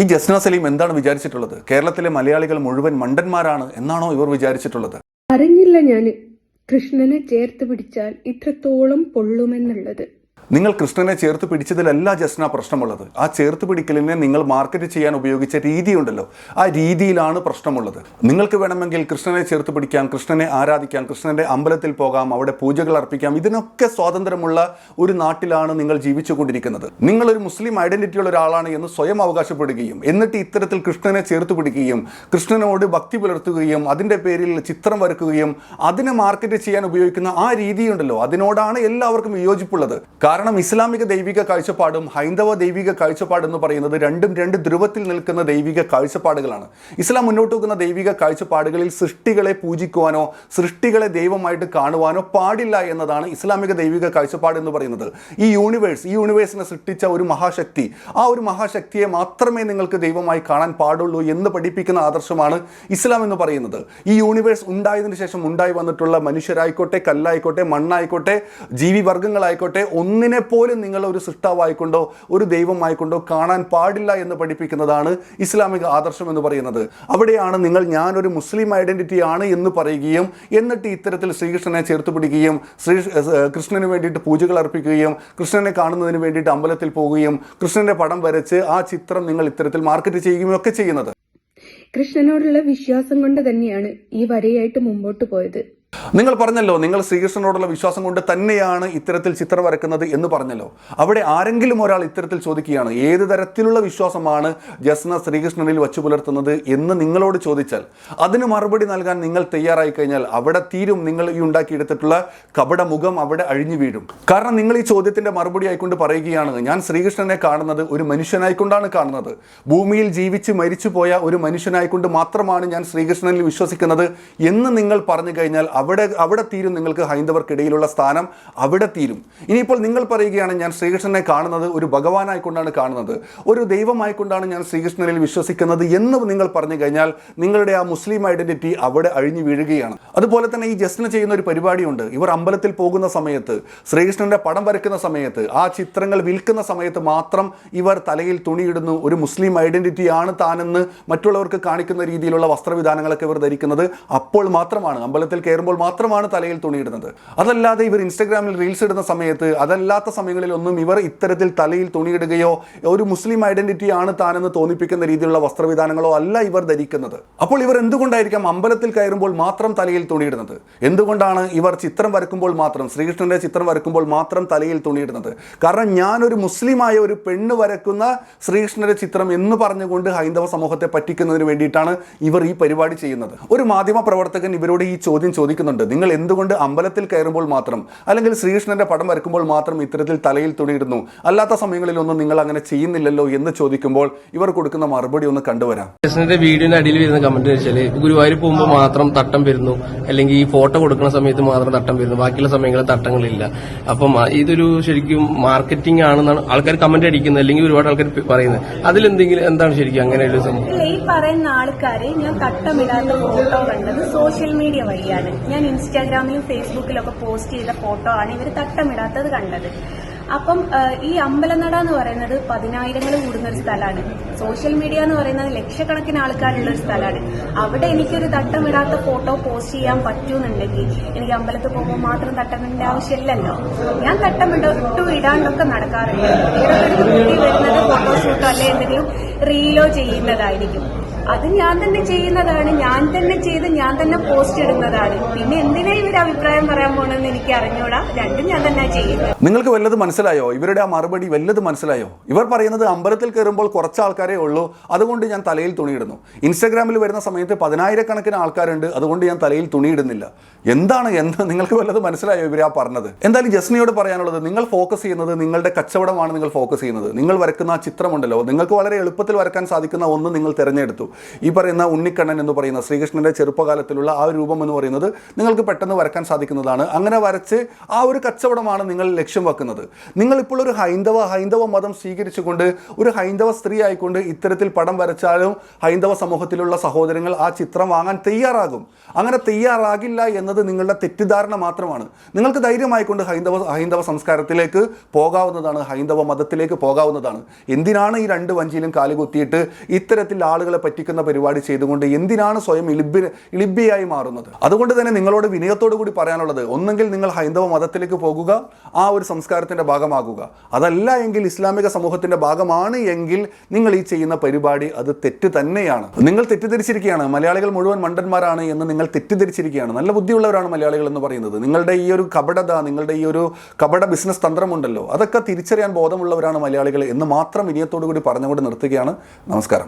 ഈ ജസ്ന സലീം എന്താണ് വിചാരിച്ചിട്ടുള്ളത്? കേരളത്തിലെ മലയാളികൾ മുഴുവൻ മണ്ടന്മാരാണ് എന്നാണോ ഇവർ വിചാരിച്ചിട്ടുള്ളത്? അറിഞ്ഞില്ല ഞാൻ കൃഷ്ണനെ ചേർത്ത് പിടിച്ചാൽ ഇത്രത്തോളം പൊള്ളുമെന്നുള്ളത്. നിങ്ങൾ കൃഷ്ണനെ ചേർത്ത് പിടിച്ചതിലല്ല ജസ്ന പ്രശ്നമുള്ളത്. ആ ചേർത്ത് പിടിക്കലിനെ നിങ്ങൾ മാർക്കറ്റ് ചെയ്യാൻ ഉപയോഗിച്ച രീതിയുണ്ടല്ലോ. ആ രീതിയിലാണ് പ്രശ്നമുള്ളത്. നിങ്ങൾക്ക് വേണമെങ്കിൽ കൃഷ്ണനെ ചേർത്ത് പിടിക്കാം കൃഷ്ണനെ ആരാധിക്കാം കൃഷ്ണന്റെ അമ്പലത്തിൽ പോകാം അവിടെ പൂജകൾ അർപ്പിക്കാം. ഇതിനൊക്കെ സ്വാതന്ത്ര്യമുള്ള ഒരു നാട്ടിലാണ് നിങ്ങൾ ജീവിച്ചുകൊണ്ടിരിക്കുന്നത്. നിങ്ങളൊരു മുസ്ലിം ഐഡന്റിറ്റിയുള്ള ഒരാളാണ് എന്ന് സ്വയം അവകാശപ്പെടുകയും എന്നിട്ട് ഇത്തരത്തിൽ കൃഷ്ണനെ ചേർത്ത് പിടിക്കുകയും കൃഷ്ണനോട് ഭക്തി പുലർത്തുകയും അതിന്റെ പേരിൽ ചിത്രം വരക്കുകയും അതിനെ മാർക്കറ്റ് ചെയ്യാൻ ഉപയോഗിക്കുന്ന ആ രീതിയുണ്ടല്ലോ. അതിനോടാണ് എല്ലാവർക്കും വിയോജിപ്പുള്ളത്. കാരണം ഇസ്ലാമിക ദൈവിക കാഴ്ചപ്പാടും ഹൈന്ദവ ദൈവിക കാഴ്ചപ്പാട് എന്ന് പറയുന്നത് രണ്ടും രണ്ട് ധ്രുവത്തിൽ നിൽക്കുന്ന ദൈവിക കാഴ്ചപ്പാടുകളാണ്. ഇസ്ലാം മുന്നോട്ട് വെക്കുന്ന ദൈവിക കാഴ്ചപ്പാടുകളിൽ സൃഷ്ടികളെ പൂജിക്കുവാനോ സൃഷ്ടികളെ ദൈവമായിട്ട് കാണുവാനോ പാടില്ല എന്നതാണ് ഇസ്ലാമിക ദൈവിക കാഴ്ചപ്പാട് എന്ന് പറയുന്നത്. ഈ യൂണിവേഴ്സ് ഈ യൂണിവേഴ്സിനെ സൃഷ്ടിച്ച ഒരു മഹാശക്തി ആ ഒരു മഹാശക്തിയെ മാത്രമേ നിങ്ങൾക്ക് ദൈവമായി കാണാൻ പാടുള്ളൂ എന്ന് പഠിപ്പിക്കുന്ന ആദർശമാണ് ഇസ്ലാം എന്ന് പറയുന്നത്. ഈ യൂണിവേഴ്സ് ഉണ്ടായതിനു ശേഷം ഉണ്ടായി വന്നിട്ടുള്ള മനുഷ്യരായിക്കോട്ടെ കല്ലായിക്കോട്ടെ മണ്ണായിക്കോട്ടെ ജീവി വർഗങ്ങളായിക്കോട്ടെ ഒന്നിനെ പോലും നിങ്ങൾ ഒരു സൃഷ്ടാവായിക്കൊണ്ടോ ഒരു ദൈവമായിക്കൊണ്ടോ കാണാൻ പാടില്ല എന്ന് പഠിപ്പിക്കുന്നതാണ് ഇസ്ലാമിക ആദർശം എന്ന് പറയുന്നത്. അവിടെയാണ് നിങ്ങൾ ഞാനൊരു മുസ്ലിം ഐഡന്റിറ്റി ആണ് എന്ന് പറയുകയും എന്നിട്ട് ഇത്തരത്തിൽ ശ്രീകൃഷ്ണനെ ചേർത്ത് പിടിക്കുകയും ശ്രീ കൃഷ്ണന് വേണ്ടിയിട്ട് പൂജകൾ അർപ്പിക്കുകയും കൃഷ്ണനെ കാണുന്നതിന് വേണ്ടിയിട്ട് അമ്പലത്തിൽ പോവുകയും കൃഷ്ണന്റെ പടം വരച്ച് ആ ചിത്രം നിങ്ങൾ ഇത്തരത്തിൽ മാർക്കറ്റ് ചെയ്യുകയും ഒക്കെ ചെയ്യുന്നത്. കൃഷ്ണനോടുള്ള വിശ്വാസം കൊണ്ട് തന്നെയാണ് ഈ വരയായിട്ട് മുമ്പോട്ട് പോയത്. നിങ്ങൾ പറഞ്ഞല്ലോ നിങ്ങൾ ശ്രീകൃഷ്ണനോടുള്ള വിശ്വാസം കൊണ്ട് തന്നെയാണ് ഇത്തരത്തിൽ ചിത്രം വരക്കുന്നത് എന്ന് പറഞ്ഞല്ലോ. അവിടെ ആരെങ്കിലും ഒരാൾ ഇത്തരത്തിൽ ചോദിക്കുകയാണ് ഏത് തരത്തിലുള്ള വിശ്വാസമാണ് ജസ്ന ശ്രീകൃഷ്ണനിൽ വച്ചു പുലർത്തുന്നത് എന്ന് നിങ്ങളോട് ചോദിച്ചാൽ അതിന് മറുപടി നൽകാൻ നിങ്ങൾ തയ്യാറായി കഴിഞ്ഞാൽ അവിടെ തീരും നിങ്ങൾ ഈ ഉണ്ടാക്കിയെടുത്തിട്ടുള്ള കപട മുഖം അവിടെ അഴിഞ്ഞു വീഴും. കാരണം നിങ്ങൾ ഈ ചോദ്യത്തിന്റെ മറുപടി ആയിക്കൊണ്ട് പറയുകയാണ് ഞാൻ ശ്രീകൃഷ്ണനെ കാണുന്നത് ഒരു മനുഷ്യനായിക്കൊണ്ടാണ് കാണുന്നത്. ഭൂമിയിൽ ജീവിച്ച് മരിച്ചു പോയ ഒരു മനുഷ്യനായിക്കൊണ്ട് മാത്രമാണ് ഞാൻ ശ്രീകൃഷ്ണനിൽ വിശ്വസിക്കുന്നത് എന്ന് നിങ്ങൾ പറഞ്ഞു കഴിഞ്ഞാൽ അവിടെ അവിടെ തീരും നിങ്ങൾക്ക് ഹൈന്ദവർക്കിടയിലുള്ള സ്ഥാനം അവിടെ തീരും. ഇനിയിപ്പോൾ നിങ്ങൾ പറയുകയാണ് ഞാൻ ശ്രീകൃഷ്ണനെ കാണുന്നത് ഒരു ഭഗവാനായിക്കൊണ്ടാണ് കാണുന്നത്. ഒരു ദൈവമായിക്കൊണ്ടാണ് ഞാൻ ശ്രീകൃഷ്ണനിൽ വിശ്വസിക്കുന്നത് എന്ന് നിങ്ങൾ പറഞ്ഞു കഴിഞ്ഞാൽ നിങ്ങളുടെ ആ മുസ്ലിം ഐഡന്റിറ്റി അവിടെ അഴിഞ്ഞു വീഴുകയാണ്. അതുപോലെ തന്നെ ഈ ജസ്റ്റിന് ചെയ്യുന്ന ഒരു പരിപാടിയുണ്ട്. ഇവർ അമ്പലത്തിൽ പോകുന്ന സമയത്ത് ശ്രീകൃഷ്ണന്റെ പടം വരയ്ക്കുന്ന സമയത്ത് ആ ചിത്രങ്ങൾ വിൽക്കുന്ന സമയത്ത് മാത്രം ഇവർ തലയിൽ തുണിയിടുന്നു. ഒരു മുസ്ലിം ഐഡന്റിറ്റി ആണ് താനെന്ന് മറ്റുള്ളവർക്ക് കാണിക്കുന്ന രീതിയിലുള്ള വസ്ത്രവിധാനങ്ങളൊക്കെ ഇവർ ധരിക്കുന്നത്. അപ്പോൾ മാത്രമാണ് അമ്പലത്തിൽ കയറുമ്പോൾ മാത്രമാണ് തലയിൽ തുണിയിടുന്നത്. അതല്ലാതെ ഇവർ ഇൻസ്റ്റഗ്രാമിൽ റീൽസ് ഇടുന്ന സമയത്ത് അതല്ലാത്ത സമയങ്ങളിൽ ഒന്നും ഇവർ ഇത്തരത്തിൽ തലയിൽ തുണിയിടുകയോ ഒരു മുസ്ലിം ഐഡന്റിറ്റി ആണ് താനെന്ന് തോന്നിപ്പിക്കുന്ന രീതിയിലുള്ള വസ്ത്രവിധാനങ്ങളോ അല്ല ഇവർ ധരിക്കുന്നത്. അപ്പോൾ ഇവർ എന്തുകൊണ്ടായിരിക്കാം അമ്പലത്തിൽ കയറുമ്പോൾ മാത്രം തലയിൽ തുണിയിടുന്നത്? എന്തുകൊണ്ടാണ് ഇവർ ചിത്രം വരക്കുമ്പോൾ മാത്രം ശ്രീകൃഷ്ണന്റെ ചിത്രം വരക്കുമ്പോൾ മാത്രം തലയിൽ തുണിയിടുന്നത്? കാരണം ഞാനൊരു മുസ്ലിമായ ഒരു പെണ്ണ് വരക്കുന്ന ശ്രീകൃഷ്ണന്റെ ചിത്രം എന്ന് പറഞ്ഞുകൊണ്ട് ഹൈന്ദവ സമൂഹത്തെ പറ്റിക്കുന്നതിന് വേണ്ടിയിട്ടാണ് ഇവർ ഈ പരിപാടി ചെയ്യുന്നത്. ഒരു മാധ്യമ പ്രവർത്തകൻ ഇവരോട് ഈ ചോദ്യം ചോദിക്കുന്നുണ്ട് നിങ്ങൾ എന്തുകൊണ്ട് അമ്പലത്തിൽ കയറുമ്പോൾ മാത്രം അല്ലെങ്കിൽ ശ്രീകൃഷ്ണന്റെ പടം വരക്കുമ്പോൾ മാത്രം ഇത്തരത്തിൽ തലയിൽ തുണിയിടുന്നു? അല്ലാത്ത സമയങ്ങളിലൊന്നും നിങ്ങൾ അങ്ങനെ ചെയ്യുന്നില്ലല്ലോ എന്ന് ചോദിക്കുമ്പോൾ ഇവർ കൊടുക്കുന്ന മറുപടി ഒന്ന് കണ്ടുവരാം. കൃഷ്ണന്റെ വീഡിയോന്റെ അടിയിൽ വരുന്ന കമന്റ് വെച്ചാൽ ഗുരുവായൂർ പോകുമ്പോൾ മാത്രം തട്ടം വരുന്നു. അല്ലെങ്കിൽ ഈ ഫോട്ടോ കൊടുക്കുന്ന സമയത്ത് മാത്രം തട്ടം വരുന്നു. ബാക്കിയുള്ള സമയങ്ങളിൽ തട്ടങ്ങളില്ല. അപ്പം ഇതൊരു ശരിക്കും മാർക്കറ്റിംഗ് ആണെന്നാണ് ആൾക്കാർ കമന്റ് അടിക്കുന്നത്. അല്ലെങ്കിൽ ഒരുപാട് ആൾക്കാർ പറയുന്നത്. അതിലെന്തെങ്കിലും എന്താണ് ശരിക്കും അങ്ങനെ ഒരു സംഭവം ഈ പറയുന്ന ആൾക്കാരെ ഞാൻ തട്ടമിടാത്ത ഫോട്ടോ കണ്ടത് സോഷ്യൽ മീഡിയ വഴിയാണ്. ഞാൻ ഇൻസ്റ്റാഗ്രാമിലും ഫേസ്ബുക്കിലും ഒക്കെ പോസ്റ്റ് ചെയ്ത ഫോട്ടോ ആണ് ഇവർ തട്ടമിടാത്തത് കണ്ടത്. അപ്പം ഈ അമ്പലനട എന്ന് പറയുന്നത് പതിനായിരങ്ങൾ കൂടുന്ന ഒരു സ്ഥലമാണ്. സോഷ്യൽ മീഡിയ എന്ന് പറയുന്നത് ലക്ഷക്കണക്കിന് ആൾക്കാരുള്ള ഒരു സ്ഥലമാണ്. അവിടെ എനിക്കൊരു തട്ടമിടാത്ത ഫോട്ടോ പോസ്റ്റ് ചെയ്യാൻ പറ്റൂന്നുണ്ടെങ്കിൽ എനിക്ക് അമ്പലത്തിൽ പോകുമ്പോൾ മാത്രം തട്ടമിടേണ്ട ആവശ്യമില്ലല്ലോ. ഞാൻ തട്ടമിട്ടോ ഇടാണ്ടൊക്കെ നടക്കാറുണ്ട്. ഇവിടെ വരുന്നത് ഫോട്ടോഷൂട്ടോ അല്ലെ എന്തെങ്കിലും റീലോ ചെയ്യുന്നതായിരിക്കും അത് ഞാൻ തന്നെ ചെയ്യുന്നതാണ് ഞാൻ തന്നെ ചെയ്ത് ഞാൻ തന്നെ പോസ്റ്റ് ഇടുന്നതാണ്. പിന്നെ എന്തിനാ ഇവർ അഭിപ്രായം പറയാൻ പോണെന്ന് എനിക്ക് അറിഞ്ഞൂടാ. രണ്ടും ഞാൻ തന്നെ ചെയ്യുന്നത്. നിങ്ങൾക്ക് വല്ലത് മനസ്സിലായോ? ഇവരുടെ ആ മറുപടി വല്ലത് മനസ്സിലായോ? ഇവർ പറയുന്നത് അമ്പലത്തിൽ കയറുമ്പോൾ കുറച്ച് ആൾക്കാരേ ഉള്ളൂ അതുകൊണ്ട് ഞാൻ തലയിൽ തുണിയിടുന്നു. ഇൻസ്റ്റാഗ്രാമിൽ വരുന്ന സമയത്ത് പതിനായിരക്കണക്കിന് ആൾക്കാരുണ്ട് അതുകൊണ്ട് ഞാൻ തലയിൽ തുണിയിടുന്നില്ല. എന്താണ് എന്ത് നിങ്ങൾക്ക് വല്ലത് മനസ്സിലായോ ഇവർ ആ പറഞ്ഞത്? എന്തായാലും ജസ്നിയോട് പറയാനുള്ളത് നിങ്ങൾ ഫോക്കസ് ചെയ്യുന്നത് നിങ്ങളുടെ കച്ചവടമാണ് നിങ്ങൾ ഫോക്കസ് ചെയ്യുന്നത്. നിങ്ങൾ വരക്കുന്ന ആ ചിത്രമുണ്ടല്ലോ നിങ്ങൾക്ക് വളരെ എളുപ്പത്തിൽ വരക്കാൻ സാധിക്കുന്ന ഒന്ന് നിങ്ങൾ തിരഞ്ഞെടുത്തു. ഈ പറയുന്ന ഉണ്ണിക്കണ്ണൻ എന്ന് പറയുന്ന ശ്രീകൃഷ്ണന്റെ ചെറുപ്പകാലത്തിലുള്ള ആ രൂപം എന്ന് പറയുന്നത് നിങ്ങൾക്ക് പെട്ടെന്ന് വരക്കാൻ സാധിക്കുന്നതാണ്. അങ്ങനെ വരച്ച് ആ ഒരു കച്ചവടമാണ് നിങ്ങൾ ലക്ഷ്യം വെക്കുന്നത്. നിങ്ങളിപ്പോൾ ഒരു ഹൈന്ദവ ഹൈന്ദവ മതം സ്വീകരിച്ചുകൊണ്ട് ഒരു ഹൈന്ദവ സ്ത്രീ ആയിക്കൊണ്ട് ഇത്തരത്തിൽ പടം വരച്ചാലും ഹൈന്ദവ സമൂഹത്തിലുള്ള സഹോദരങ്ങൾ ആ ചിത്രം വാങ്ങാൻ തയ്യാറാകും. അങ്ങനെ തയ്യാറാകില്ല എന്നത് നിങ്ങളുടെ തെറ്റിദ്ധാരണ മാത്രമാണ്. നിങ്ങൾക്ക് ധൈര്യമായിക്കൊണ്ട് ഹൈന്ദവ ഹൈന്ദവ സംസ്കാരത്തിലേക്ക് പോകാവുന്നതാണ് ഹൈന്ദവ മതത്തിലേക്ക് പോകാവുന്നതാണ്. എന്തിനാണ് ഈ രണ്ട് വഞ്ചിയിലും കാലുകുത്തിയിട്ട് ഇത്തരത്തിൽ ആളുകളെ പറ്റിക്കുന്ന പരിപാടി ചെയ്തുകൊണ്ട് എന്തിനാണ് സ്വയം ഇളിബി ഇളിബിയായി മാറുന്നത്? അതുകൊണ്ട് തന്നെ നിങ്ങളോട് വിനയത്തോടു കൂടി പറയാനുള്ളത് ഒന്നെങ്കിൽ നിങ്ങൾ ഹൈന്ദവ മതത്തിലേക്ക് പോകുക ആ ഒരു സംസ്കാരത്തിന്റെ ഭാഗമാകുക. അതല്ല എങ്കിൽ ഇസ്ലാമിക സമൂഹത്തിന്റെ ഭാഗമാണ് എങ്കിൽ നിങ്ങൾ ഈ ചെയ്യുന്ന പരിപാടി അത് തെറ്റ് തന്നെയാണ്. നിങ്ങൾ തെറ്റിദ്ധരിച്ചിരിക്കുകയാണ്. മലയാളികൾ മുഴുവൻ മണ്ടന്മാരാണ് എന്ന് നിങ്ങൾ തെറ്റിദ്ധരിച്ചിരിക്കുകയാണ്. നല്ല ബുദ്ധിയുള്ളവരാണ് മലയാളികൾ എന്ന് പറയുന്നത്. നിങ്ങളുടെ ഈ ഒരു കപടത നിങ്ങളുടെ ഈ ഒരു കപട ബിസിനസ് തന്ത്രമുണ്ടല്ലോ. അതൊക്കെ തിരിച്ചറിയാൻ ബോധമുള്ളവരാണ് മലയാളികൾ എന്ന് മാത്രം വിനയത്തോടു കൂടി പറഞ്ഞുകൊണ്ട് നിർത്തുകയാണ്. നമസ്കാരം.